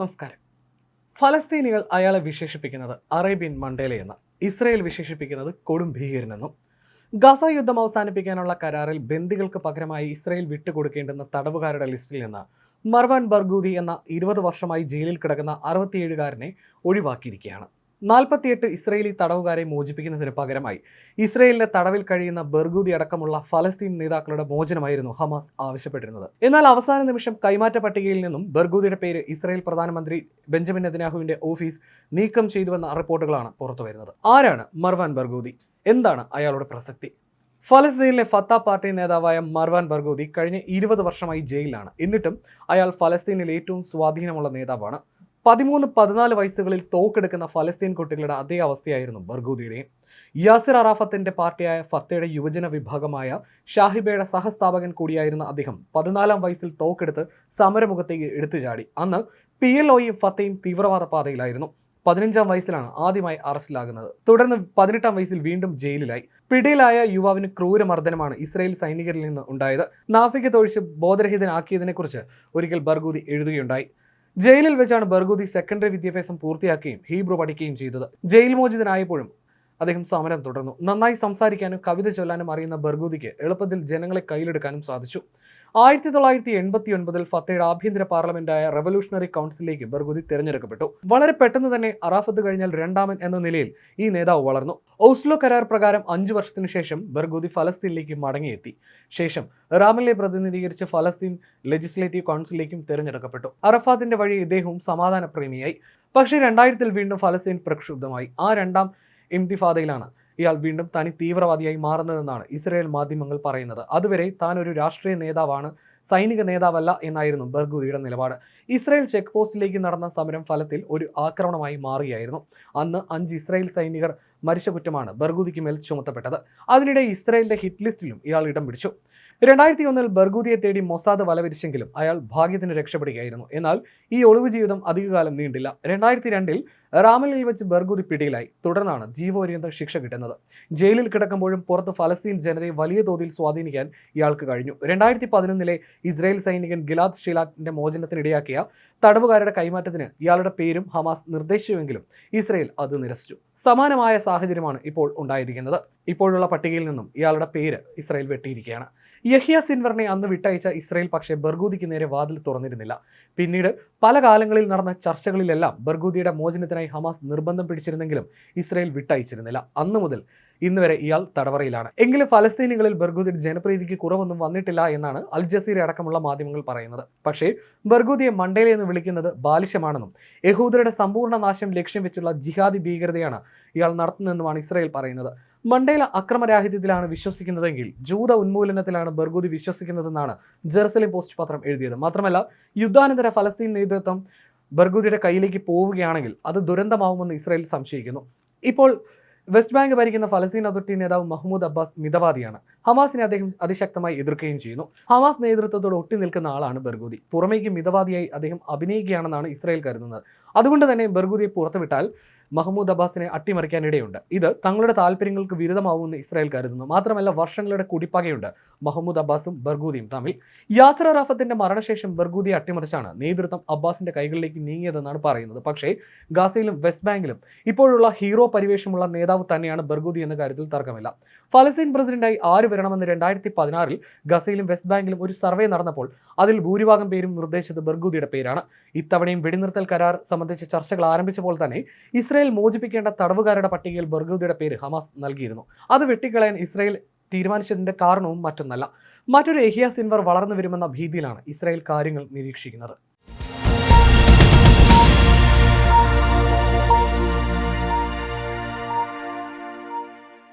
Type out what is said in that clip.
നമസ്കാരം. ഫലസ്തീനികൾ അയാളെ വിശേഷിപ്പിക്കുന്നത് അറേബ്യൻ മണ്ടേല എന്ന് ഇസ്രയേൽ വിശേഷിപ്പിക്കുന്നത് കൊടും ഭീകരനെന്നും ഗസ യുദ്ധം അവസാനിപ്പിക്കാനുള്ള കരാറിൽ ബന്ദികൾക്ക് പകരമായി ഇസ്രയേൽ വിട്ടുകൊടുക്കേണ്ടെന്ന തടവുകാരുടെ ലിസ്റ്റിൽ നിന്ന് മർവാൻ ബർഗൂദി എന്ന ഇരുപത് വർഷമായി ജയിലിൽ കിടക്കുന്ന അറുപത്തിയേഴുകാരനെ ഒഴിവാക്കിയിരിക്കുകയാണ്. നാൽപ്പത്തിയെട്ട് ഇസ്രയേലി തടവുകാരെ മോചിപ്പിക്കുന്നതിന് പകരമായി. ഇസ്രയേലിന്റെ തടവിൽ കഴിയുന്ന ബർഗൂദി അടക്കമുള്ള ഫലസ്തീൻ നേതാക്കളുടെ മോചനമായിരുന്നു ഹമാസ് ആവശ്യപ്പെട്ടിരുന്നത്. എന്നാൽ അവസാന നിമിഷം കൈമാറ്റ പട്ടികയിൽ നിന്നും ബർഗൂദിയുടെ പേര് ഇസ്രയേൽ പ്രധാനമന്ത്രി ബെഞ്ചമിൻ നെതന്യാഹുവിന്റെ ഓഫീസ് നീക്കം ചെയ്തുവെന്ന റിപ്പോർട്ടുകളാണ് പുറത്തുവരുന്നത് ആരാണ് മർവാൻ ബർഗൂദി? എന്താണ് അയാളുടെ പ്രസക്തി? ഫലസ്തീനിലെ ഫത്ത പാർട്ടി നേതാവായ മർവാൻ ബർഗൂദി കഴിഞ്ഞ ഇരുപത് വർഷമായി ജയിലിലാണ്. എന്നിട്ടും അയാൾ ഫലസ്തീനിൽ ഏറ്റവും സ്വാധീനമുള്ള നേതാവാണ്. പതിമൂന്ന് പതിനാല് വയസ്സുകളിൽ തോക്കെടുക്കുന്ന ഫലസ്തീൻ കുട്ടികളുടെ അതേ അവസ്ഥയായിരുന്നു ബർഗൂദിയുടെയും യാസിർ അറാഫത്തിന്റെ പാർട്ടിയായ ഫത്തയുടെ യുവജന വിഭാഗമായ ഷാഹിബയുടെ സഹസ്ഥാപകൻ കൂടിയായിരുന്ന അദ്ദേഹം പതിനാലാം വയസ്സിൽ തോക്കെടുത്ത് സമരമുഖത്തേക്ക് എടുത്തുചാടി. അന്ന് പി എൽ ഒയും ഫത്തയും തീവ്രവാദ പാതയിലായിരുന്നു. പതിനഞ്ചാം വയസ്സിലാണ് ആദ്യമായി അറസ്റ്റിലാകുന്നത്. തുടർന്ന് പതിനെട്ടാം വയസ്സിൽ വീണ്ടും ജയിലിലായി. പിടിയിലായ യുവാവിന് ക്രൂരമർദ്ദനമാണ് ഇസ്രായേൽ സൈനികരിൽ നിന്ന് ഉണ്ടായത്. നാഫിക തൊഴിച്ച് ബോധരഹിതനാക്കിയതിനെക്കുറിച്ച് ഒരിക്കൽ ബർഗൂദി എഴുതുകയുണ്ടായി. ജയിലിൽ വെച്ചാണ് ബർഗുദി സെക്കൻഡറി വിദ്യാഭ്യാസം പൂർത്തിയാക്കുകയും ഹീബ്രു പഠിക്കുകയും ചെയ്തത്. ജയിൽ മോചിതനായപ്പോഴും അദ്ദേഹം സമരം തുടർന്നു. നന്നായി സംസാരിക്കാനും കവിത ചൊല്ലാനും അറിയുന്ന ബർഗുദിക്ക് എളുപ്പത്തിൽ ജനങ്ങളെ കയ്യിലെടുക്കാനും സാധിച്ചു. ആയിരത്തി തൊള്ളായിരത്തി എൺപത്തി ഒൻപതിൽ ഫത്തയുടെ ആഭ്യന്തര പാർലമെന്റായ റവല്യൂഷണറി കൗൺസിലിലേക്ക് ബർഗുദി തിരഞ്ഞെടുക്കപ്പെട്ടു. വളരെ പെട്ടെന്ന് തന്നെ അറാഫത്ത് കഴിഞ്ഞാൽ രണ്ടാമൻ എന്ന നിലയിൽ ഈ നേതാവ് വളർന്നു. ഓസ്ലോ കരാർ പ്രകാരം അഞ്ചു വർഷത്തിനു ശേഷം ബർഗുദി ഫലസ്തീനിലേക്ക് മടങ്ങിയെത്തി. ശേഷം റാമിലെ പ്രതിനിധീകരിച്ച് ഫലസ്തീൻ ലെജിസ്ലേറ്റീവ് കൗൺസിലിലേക്കും തിരഞ്ഞെടുക്കപ്പെട്ടു. അറഫാത്തിന്റെ വഴി ഇദ്ദേഹവും സമാധാന പ്രേമിയായി പക്ഷേ രണ്ടായിരത്തിൽ വീണ്ടും ഫലസ്തീൻ പ്രക്ഷുബ്ധമായി. ആ രണ്ടാം ഇംതിഫാദയിലാണ് ഇയാൾ വീണ്ടും തനി തീവ്രവാദിയായി മാറുന്നതെന്നാണ് ഇസ്രയേൽ മാധ്യമങ്ങൾ പറയുന്നത്. അതുവരെ താൻ ഒരു രാഷ്ട്രീയ നേതാവാണ് സൈനിക നേതാവല്ല എന്നായിരുന്നു ബർഗുദിയുടെ നിലപാട്. ഇസ്രയേൽ ചെക്ക് പോസ്റ്റിലേക്ക് നടന്ന സമരം ഫലത്തിൽ ഒരു ആക്രമണമായി മാറുകയായിരുന്നു അന്ന് അഞ്ച് ഇസ്രായേൽ സൈനികർ മരിച്ച കുറ്റമാണ് ബർഗുദിക്ക് മേൽ ചുമത്തപ്പെട്ടത്. അതിനിടെ ഇസ്രായേലിന്റെ ഹിറ്റ് ലിസ്റ്റിലും ഇയാൾ ഇടം പിടിച്ചു. രണ്ടായിരത്തി ഒന്നിൽ ബർഗൂദിയെ തേടി മൊസാദ് വലവിരിച്ചെങ്കിലും അയാൾ ഭാഗ്യത്തിന് രക്ഷപ്പെടുകയായിരുന്നു. എന്നാൽ ഈ ഒളിവ് ജീവിതം അധികകാലം നീണ്ടില്ല. രണ്ടായിരത്തി രണ്ടിൽ റാമലിൽ വെച്ച് ബർഗൂദി പിടിയിലായി. തുടർന്നാണ് ജീവപര്യന്ത ശിക്ഷ കിട്ടുന്നത്. ജയിലിൽ കിടക്കുമ്പോഴും പുറത്ത് ഫലസ്തീൻ ജനതയെ വലിയ തോതിൽ സ്വാധീനിക്കാൻ ഇയാൾക്ക് കഴിഞ്ഞു. രണ്ടായിരത്തി പതിനൊന്നിലെ ഇസ്രായേൽ സൈനികൻ ഗിലാദ് ഷിലാഖിന്റെ മോചനത്തിനിടയാക്കിയ തടവുകാരുടെ കൈമാറ്റത്തിന് ഇയാളുടെ പേരും ഹമാസ് നിർദ്ദേശിച്ചുവെങ്കിലും ഇസ്രായേൽ അത് നിരസിച്ചു. സമാനമായ സാഹചര്യമാണ് ഇപ്പോൾ ഉണ്ടായിരിക്കുന്നത്. ഇപ്പോഴുള്ള പട്ടികയിൽ നിന്നും ഇയാളുടെ പേര് ഇസ്രായേൽ വെട്ടിയിരിക്കുകയാണ്. യഹിയ സിൻവറിനെ അന്ന് വിട്ടയച്ച ഇസ്രയേൽ പക്ഷേ ബർഗൂദിക്ക് നേരെ വാതിൽ തുറന്നിരുന്നില്ല. പിന്നീട് പല കാലങ്ങളിൽ നടന്ന ചർച്ചകളിലെല്ലാം ബർഗൂദിയുടെ മോചനത്തിനായി ഹമാസ് നിർബന്ധം പിടിച്ചിരുന്നെങ്കിലും ഇസ്രയേൽ വിട്ടയച്ചിരുന്നില്ല. അന്ന് മുതൽ ഇന്ന് വരെ ഇയാൾ തടവറയിലാണ്. എങ്കിലും ഫലസ്തീനികളിൽ ബർഗൂദിയുടെ ജനപ്രീതിക്ക് കുറവൊന്നും വന്നിട്ടില്ല എന്നാണ് അൽ ജസീർ അടക്കമുള്ള മാധ്യമങ്ങൾ പറയുന്നത്. പക്ഷേ ബർഗൂദിയെ മണ്ടേലി എന്ന് വിളിക്കുന്നത് ബാലിശമാണെന്നും യഹൂദരുടെ സമ്പൂർണ നാശം ലക്ഷ്യം വെച്ചുള്ള ജിഹാദി ഭീകരതയാണ് ഇയാൾ നടത്തുന്നതെന്നുമാണ് ഇസ്രയേൽ പറയുന്നത്. മണ്ടേല അക്രമരാഹിത്യത്തിലാണ് വിശ്വസിക്കുന്നതെങ്കിൽ ജൂത ഉന്മൂലനത്തിലാണ് ബർഗൂദി വിശ്വസിക്കുന്നതെന്നാണ് ജെറുസലേം പോസ്റ്റ് പത്രം എഴുതിയത്. മാത്രമല്ല യുദ്ധാനന്തര ഫലസ്തീൻ നേതൃത്വം ബർഗൂദിയുടെ കയ്യിലേക്ക് പോവുകയാണെങ്കിൽ അത് ദുരന്തമാവുമെന്ന് ഇസ്രായേൽ സംശയിക്കുന്നു. ഇപ്പോൾ വെസ്റ്റ് ബാങ്ക് ഭരിക്കുന്ന ഫലസ്തീൻ അതോറിറ്റി നേതാവ് മഹ്മൂദ് അബ്ബാസ് മിതവാദിയാണ്. ഹമാസിനെ അദ്ദേഹം അതിശക്തമായി എതിർക്കുകയും ചെയ്യുന്നു. ഹമാസ് നേതൃത്വത്തോട് ഒട്ടി നിൽക്കുന്ന ആളാണ് ബർഗൂദി. പുറമേക്ക് മിതവാദിയായി അദ്ദേഹം അഭിനയിക്കുകയാണെന്നാണ് ഇസ്രായേൽ കരുതുന്നത്. അതുകൊണ്ട് തന്നെ ബർഗൂദിയെ പുറത്തുവിട്ടാൽ മഹ്മൂദ് അബ്ബാസിനെ അട്ടിമറിക്കാനിടയുണ്ട്. ഇത് തങ്ങളുടെ താല്പര്യങ്ങൾക്ക് വിരുദ്ധമാവുമെന്ന് ഇസ്രായേൽ കരുതുന്നു. മാത്രമല്ല വർഷങ്ങളുടെ കുടിപ്പകയുണ്ട് മഹ്മൂദ് അബ്ബാസും ബർഗൂദിയും തമ്മിൽ. യാസർ അറാഫത്തിന്റെ മരണശേഷം ബർഗൂദിയെ അട്ടിമറിച്ചാണ് നേതൃത്വം അബ്ബാസിന്റെ കൈകളിലേക്ക് നീങ്ങിയതെന്നാണ് പറയുന്നത്. പക്ഷേ ഗാസയിലും വെസ്റ്റ് ബാങ്കിലും ഇപ്പോഴുള്ള ഹീറോ പരിവേഷമുള്ള നേതാവ് തന്നെയാണ് ബർഗൂദി എന്ന കാര്യത്തിൽ തർക്കമില്ല. ഫലസ്തീൻ പ്രസിഡന്റായി ആര് വരണമെന്ന് രണ്ടായിരത്തി പതിനാറിൽ ഗസയിലും വെസ്റ്റ് ബാങ്കിലും ഒരു സർവേ നടന്നപ്പോൾ അതിൽ ഭൂരിഭാഗം പേരും നിർദ്ദേശിച്ചത് ബർഗൂദിയുടെ പേരാണ്. ഇത്തവണയും വെടിനിർത്തൽ കരാർ സംബന്ധിച്ച ചർച്ചകൾ ആരംഭിച്ചപ്പോൾ തന്നെ ഇസ്രായേൽ മോചിപ്പിക്കേണ്ട തടവുകാരുടെ പട്ടികയിൽ ബർഗൂദിയുടെ പേര് ഹമാസ് നൽകിയിരുന്നു. അത് വെട്ടിക്കളയാൻ ഇസ്രായേൽ തീരുമാനിച്ചതിന്റെ കാരണവും മറ്റൊന്നല്ല. മറ്റൊരു എഹിയ സിൻവർ വളർന്നു വരുമെന്ന ഭീതിയിലാണ് ഇസ്രായേൽ കാര്യങ്ങൾ നിരീക്ഷിക്കുന്നത്.